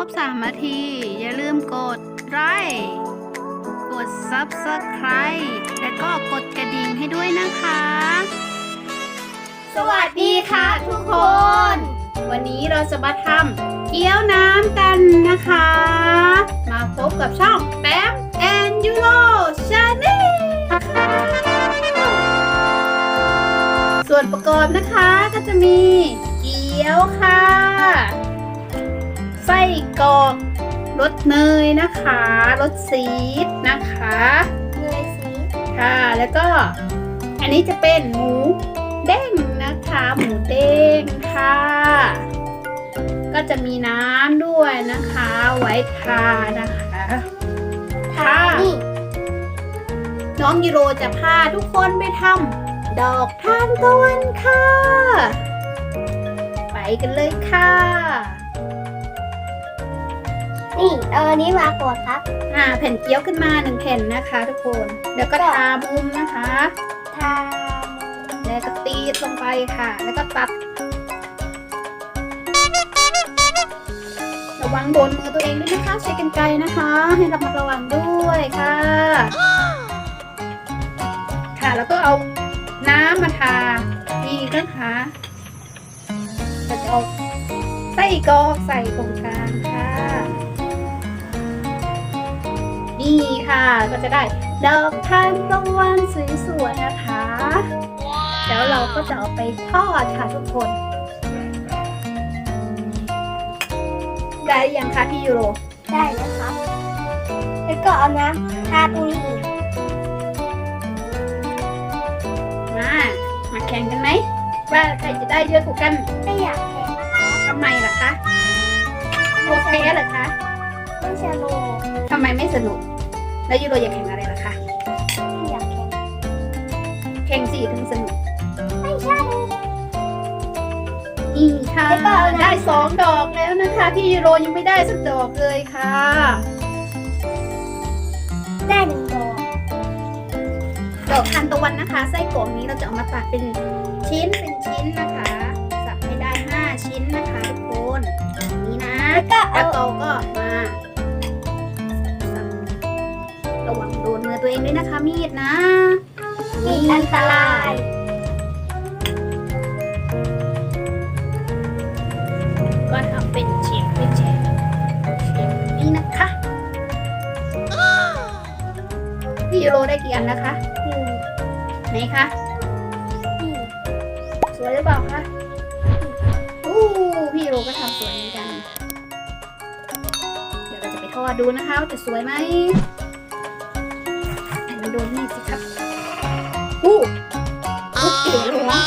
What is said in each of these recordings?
รบ 3 นาที อย่าลืมกดไลค์กด Subscribe และก็กดกระดิ่งให้ด้วยนะคะ สวัสดีค่ะทุกคน วันนี้เราจะมาทำเกี๊ยวน้ำกันนะคะ มาพบกับช่องแปมแอนยูโรชาแนลส่วนประกอบนะคะก็จะมีเกี๊ยวค่ะ ไส้กรอกรสเนยนะคะรสซีดนะคะเนยสีค่ะแล้วก็อันนี้จะเป็นหมูเด้งนะคะ หมูเด้งค่ะ ก็จะมีน้ำด้วยนะคะ ไว้ทานะคะค่ะนี่น้องยูโรจะพาทุกคนไปทำดอกทานตะวันค่ะ ไปกันเลยค่ะ นี่เอาอันนี้มาก่อนครับ อ่าแผ่นเกี๊ยวขึ้นมาหนึ่งแผ่นนะคะ ทุกคน แล้วก็ทามุมนะคะ ทา แล้วก็ตีดลงไปค่ะ แล้วก็ตัด ระวังโดนมือตัวเองด้วยนะคะใช้กันไกรนะคะ ให้ระมัดระวังด้วยค่ะ ค่ะแล้วก็เอาน้ำมาทาอีกนะคะก็จะเอาไส้กรอกใส่ตรงกลางค่ะ นี่ค่ะ ก็จะได้ดอกทานตะวันสวยๆนะคะ แล้วเราก็จะเอาไปทอดค่ะทุกคน ได้หรือยังคะพี่ยูโร ได้แล้วครับ แล้วก็เอาน้ำทาตรงนี้อีกมา มาแข่งกันไหม ว่าใครจะได้เยอะกว่ากัน ไม่อยากแพ้นะคะทำไมล่ะคะกลัวแพ้เหรอคะไม่ ชะโลทำไมไม่สนุก แล้วยูโรอยากแข่งอะไรล่ะคะ ไม่อยากแพ้แข่งสี่ถึงสนุก ไม่ใช่ นี่ค่ะแล้วก็เอาน้ำได้สองดอกแล้วนะคะ พี่ยูโรยังไม่ได้สักดอกเลยค่ะ ได้หนึ่งดอกดอกทานตะวันนะคะ ไส้กรอกนี้เราจะเอามาตัดเป็นชิ้นเป็นชิ้นนะคะ สับให้ได้5ชิ้นนะคะทุกคนแบบนี้นะ แล้วก็แล้เอาวเราก็มา ตัวเองด้วยนะคะ มีดนะ มีอันตรายก็ทำเป็นเฉียงเป็นเฉียงเฉียงแบบนี้นะคะพี่ยูโรได้กี่อันนะคะหนึ่งไหนคะนี่สวยหรือเปล่าคะอู้พี่โรก็ทำสวยเหมือนกัน เดี๋ยวเราจะไปทอดดูนะคะว่าจะสวยไหมอันนี้ โดนนี่สิครับอู้อู้เก๋เลยนะ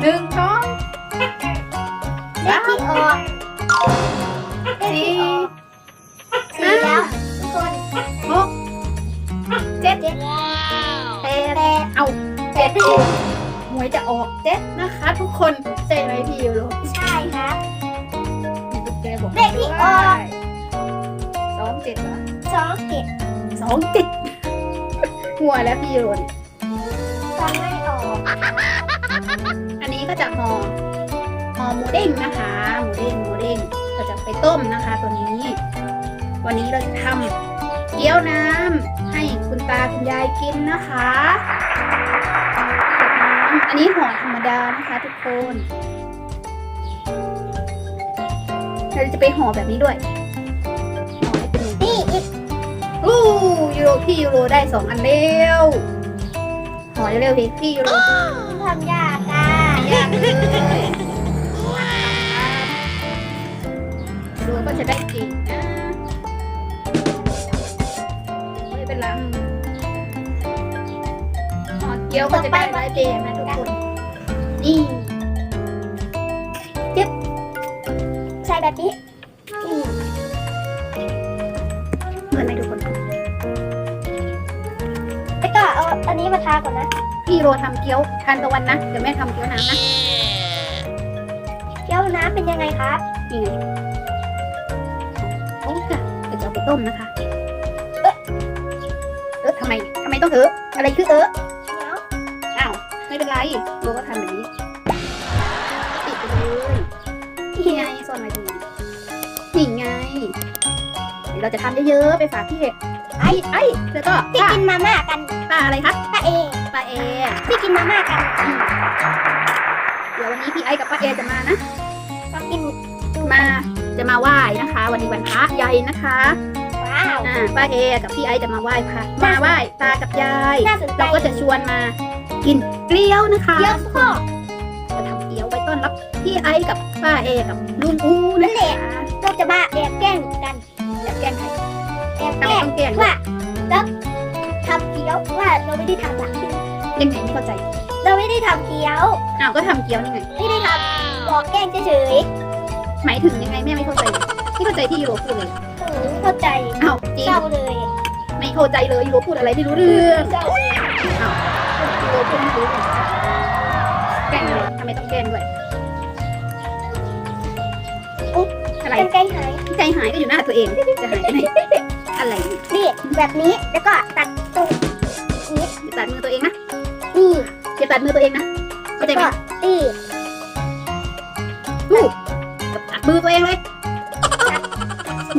หนึ่งช้อนเลขที่ออกเลขสี่ที่ออกสี่แล้วทุกคนหกเจ็ดเจ็ดแปดแปดเอาเจ็ดหวยจะออกเจ็ดนะคะ ทุกคนใช่ไหมพี่ยูโรใช่ครับตุ๊กแกบอกเลขที่ออกสองเจ็ดเหรอสองเจ็ด สองเจ็ดหัวแล้วพี่โรนฟังไม่ออก อันนี้ก็จะห่อห่อหมูเด้งนะคะ หมูเด้งหมูเด้งเราจะไปต้มนะคะ ตัวนี้ วันนี้เราจะทำเกี๊ยวน้ำให้คุณตาคุณยายกินนะคะน้ำอันนี้ห่อธรรมดานะคะทุกคนเราจะไปห่อแบบนี้ด้วยห่อให้เป็นหมูนี่อีกอู้ ยูโรพี่ยูโรได้สองอันเร็วห่อเร็วๆพี่พี่ยูโรทำยากอะยากเลยยูโรก็จะได้กินนะไม่เป็นไรห่อเกี๊ยวก็จะได้ร้อยเดย์นะทุกคนนี่ใช่แบบนี้ อันนี้มาทาก่อนนะ พี่โรทำเกี๊ยวทานตะวันนะ เดี๋ยวแม่ทำเกี๊ยวน้ำนะ เกี๊ยวน้ำเป็นยังไงครับนี่ไงโอ้ค่ะเดี๋ยวจะเอาไปต้มนะคะ เออเออทำไมทำไมต้องเอออะไรคือเออเอ้าวไม่เป็นไรรู้ว่าทำแบบนี้ติดไปเลยนี่ไงซ่อนไว้ตรงนี้เราจะทำเยอะๆไปฝากพี่ ไอ้ไอ้แล้วก็ที่ป้ากินมาม่ากันป้าอะไรคะป้าเอป้าเอที่กินมาม่ากันอืมเดี๋ยววันนี้พี่ไอ้กับป้าเอจะมานะ ก็กินมาจะมาไหว้นะคะ วันนี้วันพระใหญ่นะคะว้าว อ่าป้าเอกับพี่ไอ้จะมาไหว้พระมาไหว้ตากับยายน่าสนใจ เราก็จะชวนมา กินเกลี๊ยวนะคะเยอะพ่อ จะทำเกลี๊ยวไว้ต้อนรับพี่ไอ้กับป้าเอกับลุงอูนั่นะนแหละเราจะมาแอบแกล้ง แอบทำแกไมล้งต้องแกล้งว่าแล้วทำเกี๊ยวว่าเราไม่ได้ทำหลักยังไงไม่เข้าใจ เราไม่ได้ทำเกี๊ยวอ้าวก็ทำเกลี๊ยวนี่ไงไม่ได้ทำบอกแกล้งเฉยหมายถึงยังไงแม่ไม่เข้าใจเลยไม่เข้าใจที่ยูโรพูดเลยๆโอ้โหเข้าใจอ้าวจริงเศร้าเลยไม่เข้าใจเลยยูโรพูดอะไรไม่รู้เรื่องเศร้าเลยอ้าวยูโรพูดไม่รู้เรื่องแกล้งอะไรทำไมต้องแกล้งด้วยอุ๊ยอะไร เป็นแกล้งหายใจหายก็อยู่หน้าตัวเองจะหายไปไหนอะไรนี่ แบบนี้แล้วก็ตัดตรงนี้อย่าตัดมือตัวเองนะนี่อย่าตัดมือตัวเองนะเข้าใจไหมก็นี่ตัดมือตัวเองเลย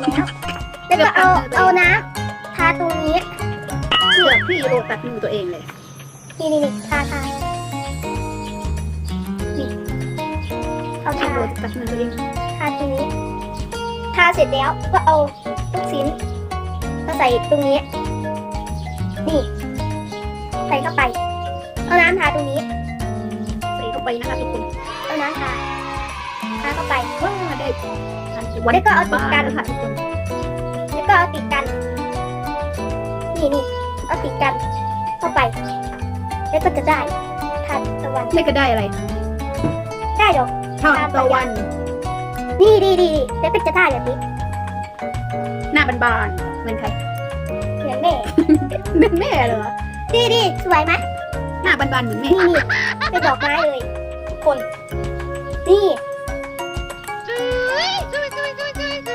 แล้วแล้วก็เอาเอาน้ำทาตรงนี้เชื่อพี่โรตัดมือตัวเองเลยนี่นี่นี่ทาทานี่เอาพี่ทาโรตัดมือตัวเองทาตรงนี้ทาเสร็จแล้วก็เอาลูกชิ้นมา ใส่ตรงนี้ นี่ ใส่เข้าไป เอาน้ำทาตรงนี้ ใส่เข้าไปนะคะทุกคน เอาน้ำทาทาเข้าไปว้าได้วันแล้วก็เอาติดกันค่ะทุกคน แล้วก็เอาติดกัน นี่นี่เอาติดกัน เข้าไป แล้วก็จะได้ทานตะวันไม่ก็ได้อะไร ได้ดอกทอดตะวัน นี่ดีดีดีแล้วก็จะได้แบบนี้ หน้าบานๆเหมือนใครเหมือนแม่ เหมือนแม่เหรอดีดีสวยไหมหน้าบานๆเหมือนแม่นี่นี่เป็นดอกไม้เลยทุกคน นี่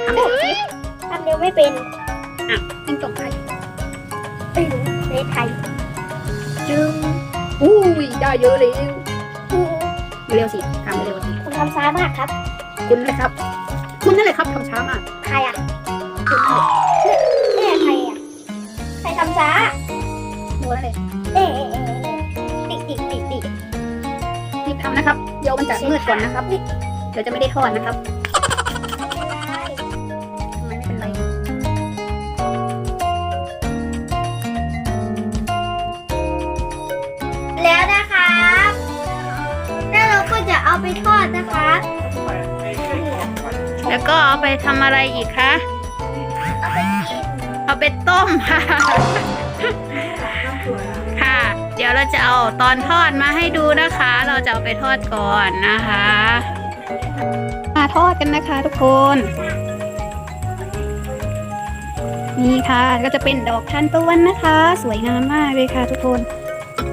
ทำแบบนี้ทำเร็วไม่เป็นจิ้งจกไทยไม่รู้ในไทยจึงอุ้ยได้เยอะเร็วอืมเร็วสิทำเร็วสิคุณทำช้ามากครับ คุณเลยครับ คุณนั่นแหละครับทำช้ามาก ใครอะคุณนั่น แหละแม่ใครอะ ใครทำช้าหนูนั่นแหละเอ๊ะเอ๊ะเอ๊ะเอ๊ะติดติดติดติดรีบทำนะครับ เดี๋ยวมันจะมืดก่อนนะครับ เดี๋ยวจะไม่ได้ทอดนะครับไม่เป็นไรทำไมไม่เป็นไร แล้วนะครับแล้วเราก็จะเอาไปทอดนะคะ แล้วก็เอาไปทำอะไรอีกคะเอาไปกิน เอาไปต้มค่ะ ค่ะ เดี๋ยวเราจะเอาตอนทอดมาให้ดูนะคะ เราจะเอาไปทอดก่อนนะคะ มาทอดกันนะคะทุกคน นี่ค่ะก็จะเป็นดอกทานตะวันนะคะ สวยงามมากเลยค่ะทุกคน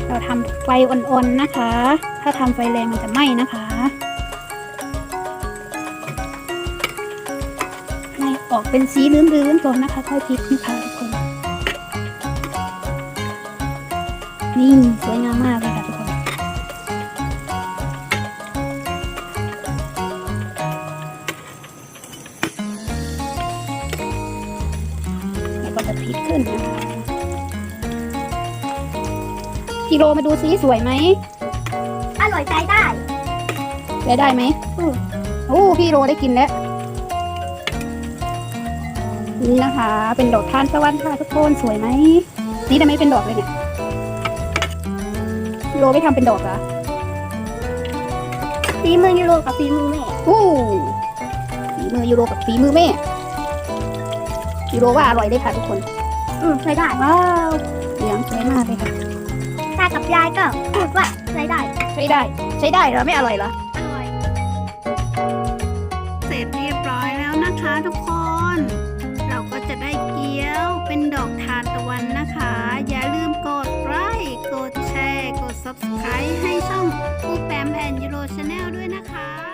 เราทำไฟอ่อนๆนะคะ ถ้าทำไฟแรงมันจะไหม้นะคะ ออกเป็นสีลื้นๆก่อนนะคะค่อยพลิกนะคะทุกคน นี่สวยงามมากเลยค่ะทุกคน แล้วก็จะพลิกขึ้นนะคะพี่โรมาดูซิสวยไหม อร่อยใจได้ได้ได้ไหมอือโอ้พี่โรได้กินแล้ว นี่นะคะ เป็นดอกทานตะวันค่ะทุกคนสวยไหมนี่ทำไมเป็นดอกเลยเนี่ยพี่โรไม่ทำเป็นดอกเหรอฝีมือยูโรกับฝีมือแม่อู้ฝีมือยูโรกับฝีมือแม่ยูโรว่าอร่อยเลยค่ะทุกคน อืมใช้ได้ว้าวเหลืองสวยมากเลยค่ะตากับยายก็พูดว่าใช้ได้ใช้ได้ใช้ได้เหรอไม่อร่อยเหรออร่อยเสร็จเรียบร้อยแล้วนะคะทุกคนเราก็จะ ได้เกี๊ยวเป็นดอกทานตะวันนะคะ อย่าลืมกดไลค์กดแชร์ กด subscribe ให้ช่องปูแปมแอนยูโรชาแนลด้วยนะคะ